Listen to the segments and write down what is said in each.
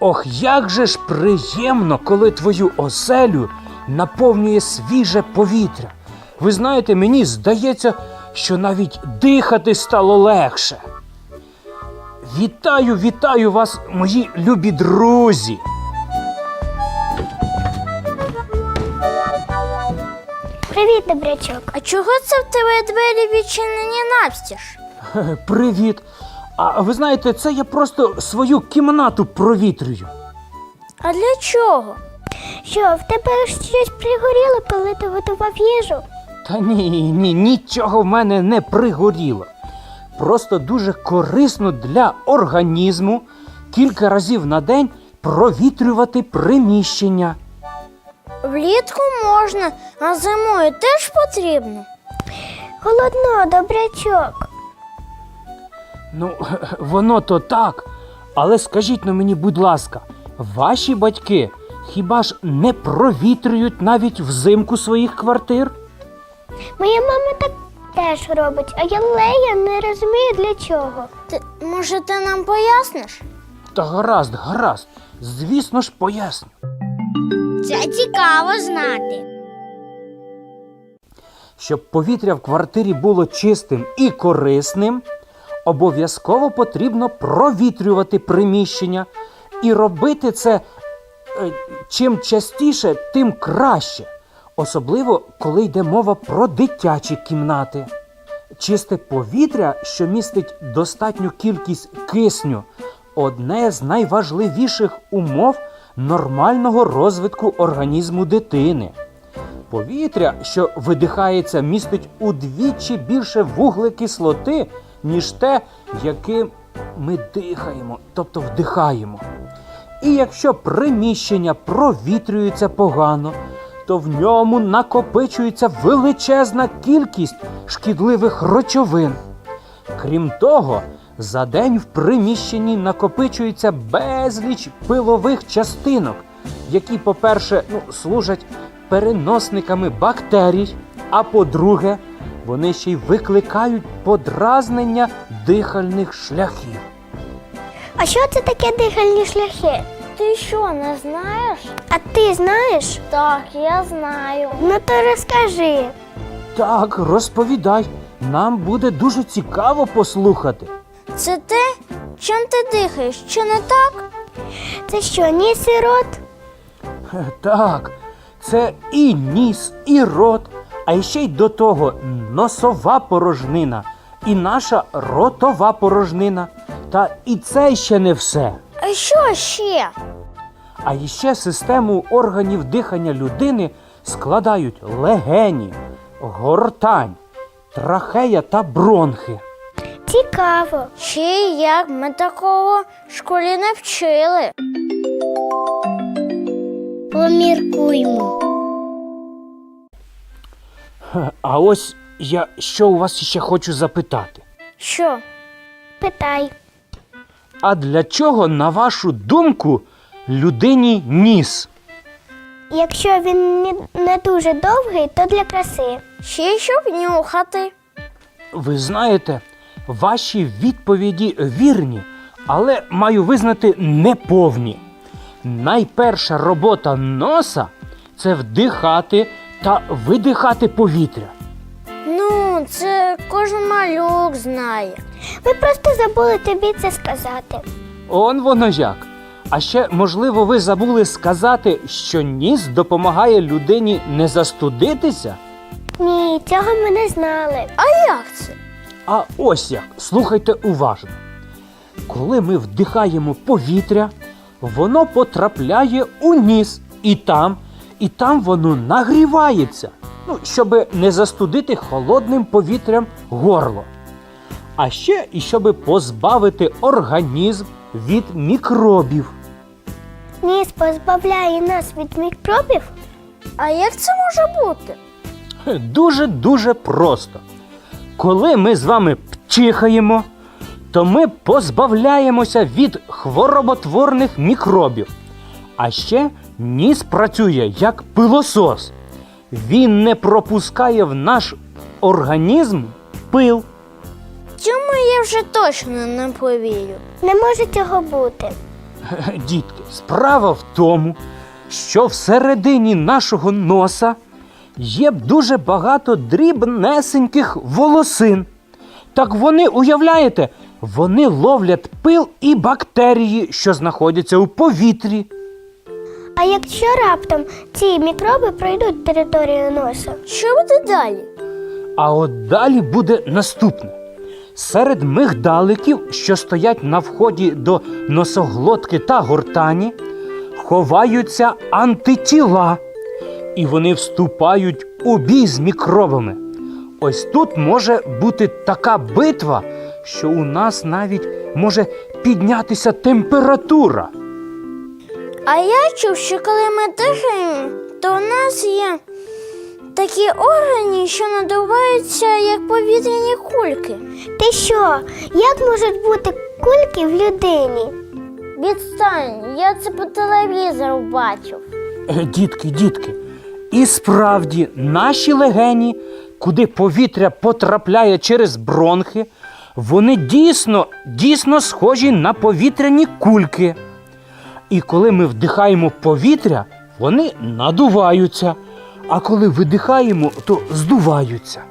Ох, як же ж приємно, коли твою оселю наповнює свіже повітря. Ви знаєте, мені здається, що навіть дихати стало легше. Вітаю, вітаю вас, мої любі друзі! Привіт, добрячок. А чого це в тебе двері відчинені навстіж? Привіт! А ви знаєте, це я просто свою кімнату провітрюю. А для чого? Що, в тебе щось пригоріло, коли ти готував їжу? Та ні, ні, нічого в мене не пригоріло. Просто дуже корисно для організму кілька разів на день провітрювати приміщення. Влітку можна, а зимою теж потрібно. Голодно, добрячок. Ну, воно то так. Але скажіть на мені, будь ласка, ваші батьки хіба ж не провітрюють навіть взимку своїх квартир? Моя мама так теж робить, а я Лея не розумію для чого. Ти, може, ти нам поясниш? Та гаразд, гаразд. Звісно ж, поясню. Це цікаво знати. Щоб повітря в квартирі було чистим і корисним, обов'язково потрібно провітрювати приміщення і робити це е, чим частіше, тим краще. Особливо, коли йде мова про дитячі кімнати. Чисте повітря, що містить достатню кількість кисню, одне з найважливіших умов нормального розвитку організму дитини. Повітря, що видихається, містить удвічі більше вуглекислоти, ніж те, яким ми дихаємо, тобто вдихаємо. І якщо приміщення провітрюється погано, то в ньому накопичується величезна кількість шкідливих речовин. Крім того, за день в приміщенні накопичується безліч пилових частинок, які, по-перше, ну, служать переносниками бактерій, а по-друге, вони ще й викликають подразнення дихальних шляхів. А що це таке дихальні шляхи? Ти що, не знаєш? А ти знаєш? Так, я знаю. Ну то розкажи. Так, розповідай, нам буде дуже цікаво послухати. Це те, чим ти дихаєш, чи не так? Це що, ніс і рот? Е, Так, це і ніс, і рот, а ще й до того носова порожнина, і наша ротова порожнина. Та і це ще не все. А що ще? А іще систему органів дихання людини складають легені, гортань, трахея та бронхи. Цікаво. Чи як ми такого в школі не вчили? Поміркуймо. А ось я що у вас ще хочу запитати. Що? Питай. А для чого, на вашу думку, людині ніс? Якщо він не- дуже довгий, то для краси. Ще й щоб нюхати. Ви знаєте, ваші відповіді вірні, але маю визнати неповні. Найперша робота носа це вдихати та видихати повітря. Ну, це кожен малюк знає. Ми просто забули тобі це сказати. Он воно як. А ще, можливо, ви забули сказати, що ніс допомагає людині не застудитися? Ні, цього ми не знали. А як це? А ось як, слухайте уважно. Коли ми вдихаємо повітря, воно потрапляє у ніс, і там, і там воно нагрівається, ну, щоб не застудити холодним повітрям горло. А ще і щоб позбавити організм від мікробів. Ніс позбавляє нас від мікробів. А як це може бути? Дуже-дуже просто. Коли ми з вами чихаємо, то ми позбавляємося від хвороботворних мікробів. А ще ніс працює як пилосос. Він не пропускає в наш організм пил. Цьому я вже точно не повірю. Не може цього бути. Дітки, справа в тому, що всередині нашого носа є дуже багато дрібнесеньких волосин. Так вони, уявляєте, вони ловлять пил і бактерії, що знаходяться у повітрі. А якщо раптом ці мікроби пройдуть територію носа? Що буде далі? А от далі буде наступне. Серед мигдаликів, що стоять на вході до носоглотки та гортані, ховаються антитіла, і вони вступають у бій з мікробами. Ось тут може бути така битва, що у нас навіть може піднятися температура. А я чув, що коли ми дихаємо, то у нас є такі органи, що надуваються як повітряні кульки. Ти що? Як можуть бути кульки в людині? Відстань, я це по телевізору бачив. Е, Дітки, дітки, і справді наші легені, куди повітря потрапляє через бронхи, вони дійсно, дійсно схожі на повітряні кульки. І коли ми вдихаємо повітря, вони надуваються, а коли видихаємо, то здуваються.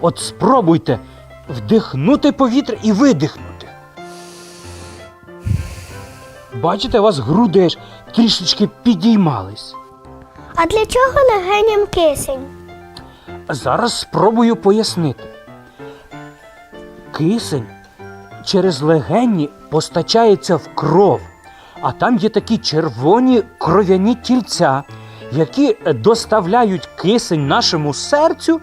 От спробуйте вдихнути повітря і видихнути. Бачите, у вас груди аж трішечки підіймались. А для чого легеням кисень? Зараз спробую пояснити. Кисень через легені постачається в кров, а там є такі червоні кров'яні тільця, які доставляють кисень нашому серцю,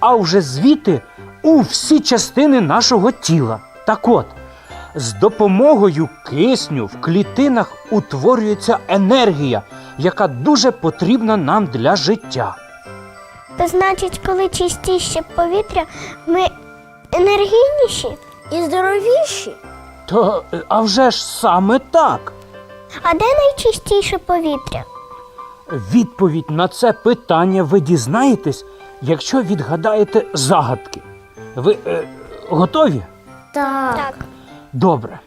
а вже звідти у всі частини нашого тіла. Так от, з допомогою кисню в клітинах утворюється енергія, яка дуже потрібна нам для життя. То значить, коли чистіше повітря, ми енергійніші? І здоровіші. То, а вже ж саме так. А де найчистіше повітря? Відповідь на це питання ви дізнаєтесь, якщо відгадаєте загадки. Ви е, готові? Так. Так. Добре.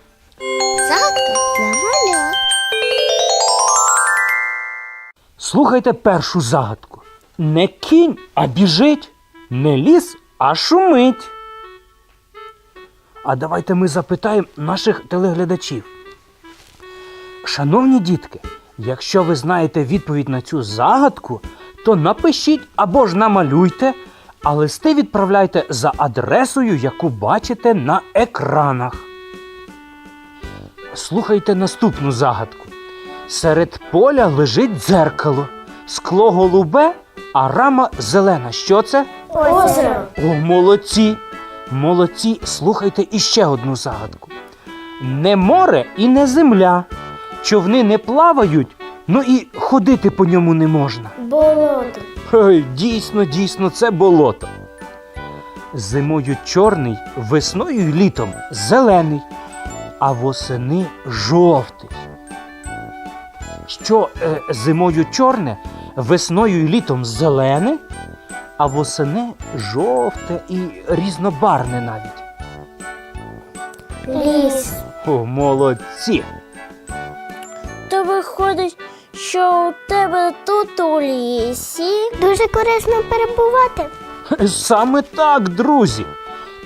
Загадка для маля. Слухайте першу загадку. Не кінь, а біжить, не ліс, а шумить. А давайте ми запитаємо наших телеглядачів. Шановні дітки, якщо ви знаєте відповідь на цю загадку, то напишіть або ж намалюйте, а листи відправляйте за адресою, яку бачите на екранах. Слухайте наступну загадку. Серед поля лежить дзеркало, скло голубе, а рама зелена. Що це? Озеро. О, молодці! Молодці, слухайте іще одну загадку. Не море і не земля. Човни не плавають, ну і ходити по ньому не можна. Болото. Ой, дійсно, дійсно, це болото. Зимою чорний, весною і літом зелений, а восени жовтий. Що е, зимою чорне, весною і літом зелене, а восени жовте і різнобарне навіть. Ліс. О, молодці! Виходить, що у тебе тут у лісі. Дуже корисно перебувати. Саме так, друзі.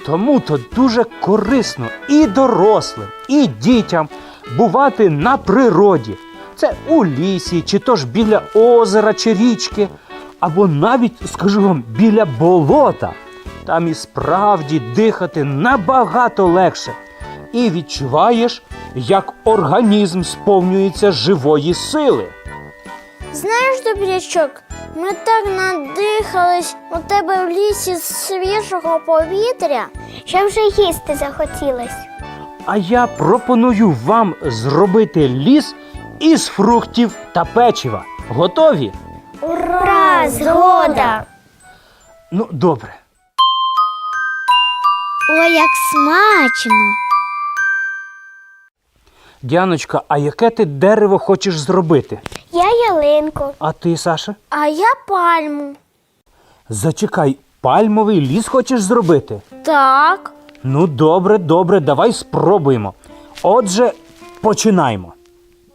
Тому то дуже корисно і дорослим, і дітям бувати на природі. Це у лісі, чи то ж біля озера чи річки, або навіть, скажу вам, біля болота. Там і справді дихати набагато легше. І відчуваєш, як організм сповнюється живої сили. Знаєш, добрячок, ми так надихались у тебе в лісі з свіжого повітря. Що вже їсти захотілось. А я пропоную вам зробити ліс із фруктів та печива. Готові? Ура! Згода! Ну, добре. Ой, як смачно! Діаночка, а яке ти дерево хочеш зробити? Я ялинку. А ти, Саша? А я пальму. Зачекай, пальмовий ліс хочеш зробити? Так. Ну, добре, добре, давай спробуємо. Отже, починаємо.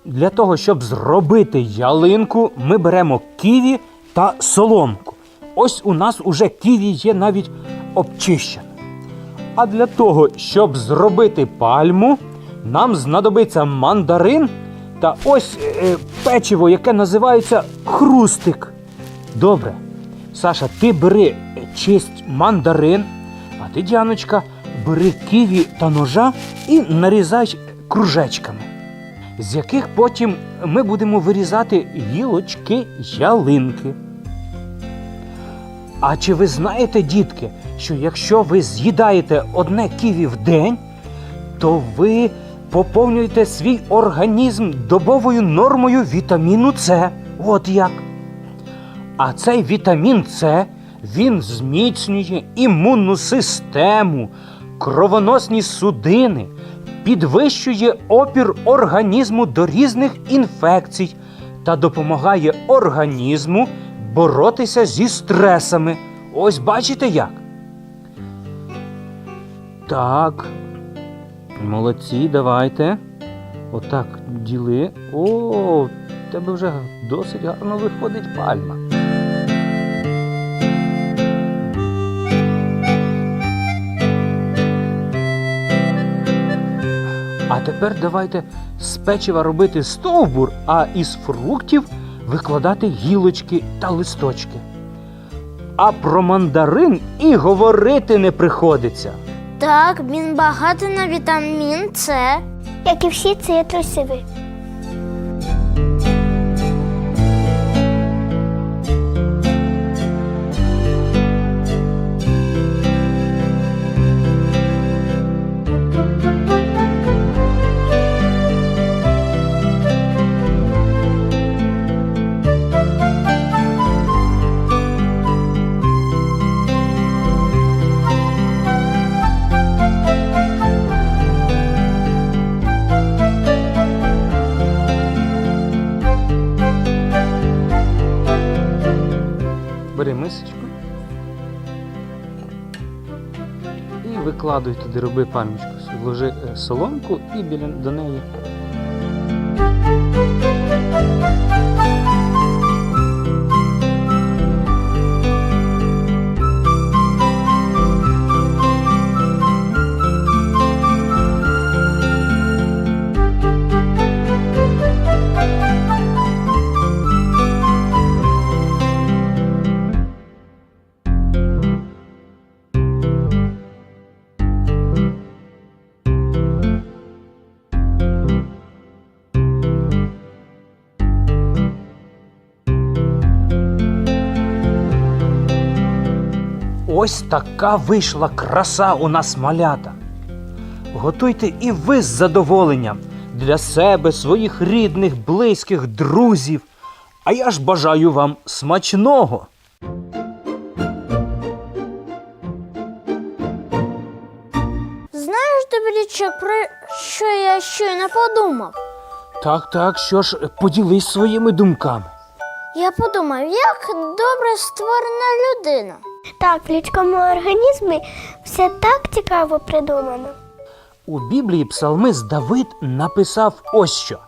для того, щоб зробити ялинку, ми беремо ківі та соломку. Ось у нас уже ківі є навіть обчищена. А для того, щоб зробити пальму, нам знадобиться мандарин та ось е, печиво, яке називається хрустик. Добре. Саша, ти бери е, чисть мандарин, а ти, Діаночка, бери ківі та ножа і нарізай кружечками, з яких потім ми будемо вирізати гілочки ялинки. А чи ви знаєте, дітки, що якщо ви з'їдаєте одне ківі в день, то ви поповнюєте свій організм добовою нормою вітаміну С. От як. А цей вітамін С він зміцнює імунну систему, кровоносні судини, підвищує опір організму до різних інфекцій та допомагає організму боротися зі стресами. Ось бачите як? Так. Молодці, давайте. Отак діли. О, в тебе вже досить гарно виходить пальма. А тепер давайте з печива робити стовбур, а із фруктів викладати гілочки та листочки. А про мандарин і говорити не приходиться. Так, він багатий на вітамін С. Як і всі цитрусові. Викладуй туди, роби пальмочку. Вложи е, соломку і біля до неї. Ось така вийшла краса у нас малята. Готуйте і ви з задоволенням для себе, своїх рідних, близьких, друзів. А я ж бажаю вам смачного. Знаєш, Добрячок, про що я щойно подумав? Так, так, що ж, поділись своїми думками. Я подумав, як добре створена людина. Так, в людському організмі все так цікаво придумано. У Біблії псалмист Давид написав ось що: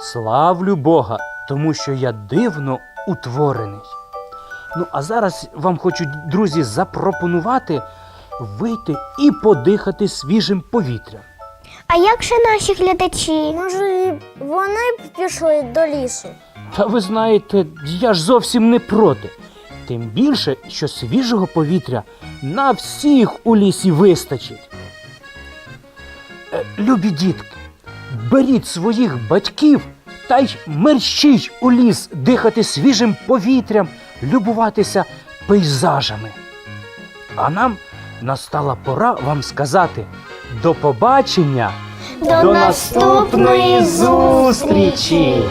Славлю Бога, тому що я дивно утворений. Ну, а зараз вам хочу, друзі, запропонувати вийти і подихати свіжим повітрям. А як же наші глядачі? Може, вони б пішли до лісу. Та ви знаєте, я ж зовсім не проти. Тим більше, що свіжого повітря на всіх у лісі вистачить. Е, Любі дітки, беріть своїх батьків та й мерщіть у ліс дихати свіжим повітрям, любуватися пейзажами. А нам настала пора вам сказати до побачення! До наступної зустрічі!